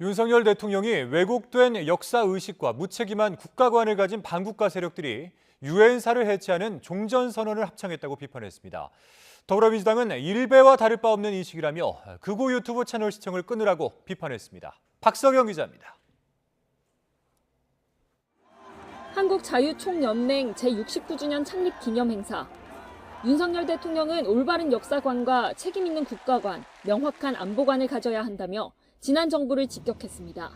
윤석열 대통령이 왜곡된 역사 의식과 무책임한 국가관을 가진 반국가 세력들이 유엔사를 해체하는 종전 선언을 합창했다고 비판했습니다. 더불어민주당은 일배와 다를 바 없는 인식이라며 극우 유튜브 채널 시청을 끊으라고 비판했습니다. 박석영 기자입니다. 한국자유총연맹 제69주년 창립 기념 행사. 윤석열 대통령은 올바른 역사관과 책임 있는 국가관, 명확한 안보관을 가져야 한다며 지난 정부를 직격했습니다.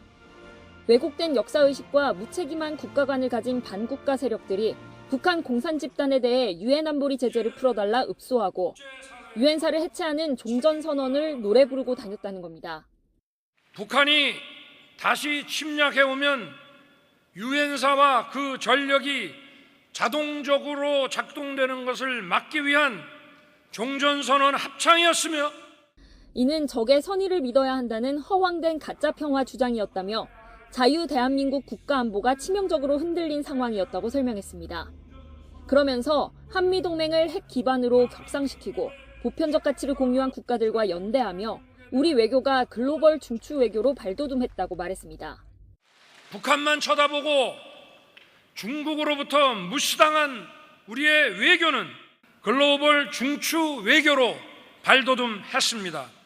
왜곡된 역사의식과 무책임한 국가관을 가진 반국가 세력들이 북한 공산 집단에 대해 유엔 안보리 제재를 풀어달라 읍소하고 유엔사를 해체하는 종전 선언을 노래 부르고 다녔다는 겁니다. 북한이 다시 침략해 오면 유엔사와 그 전력이 자동적으로 작동되는 것을 막기 위한 종전선언 합창이었으며 이는 적의 선의를 믿어야 한다는 허황된 가짜 평화 주장이었다며 자유 대한민국 국가 안보가 치명적으로 흔들린 상황이었다고 설명했습니다. 그러면서 한미 동맹을 핵 기반으로 격상시키고 보편적 가치를 공유한 국가들과 연대하며 우리 외교가 글로벌 중추 외교로 발돋움했다고 말했습니다. 북한만 쳐다보고 중국으로부터 무시당한 우리의 외교는 글로벌 중추 외교로 발돋움했습니다.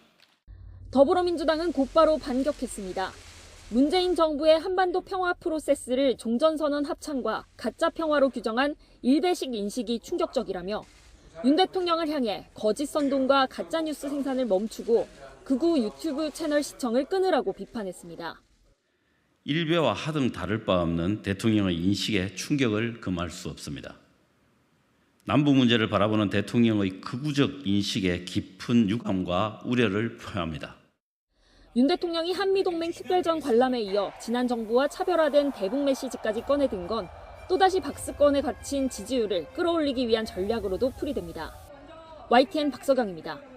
더불어민주당은 곧바로 반격했습니다. 문재인 정부의 한반도 평화 프로세스를 종전선언 합창과 가짜 평화로 규정한 일배식 인식이 충격적이라며 윤 대통령을 향해 거짓 선동과 가짜 뉴스 생산을 멈추고 극우 유튜브 채널 시청을 끊으라고 비판했습니다. 일베와 하등 다를 바 없는 대통령의 인식에 충격을 금할 수 없습니다. 남북 문제를 바라보는 대통령의 극우적 인식에 깊은 유감과 우려를 표합니다. 윤 대통령이 한미동맹 특별전 관람에 이어 지난 정부와 차별화된 대북 메시지까지 꺼내든 건 또다시 박스권에 갇힌 지지율을 끌어올리기 위한 전략으로도 풀이됩니다. YTN 박서경입니다.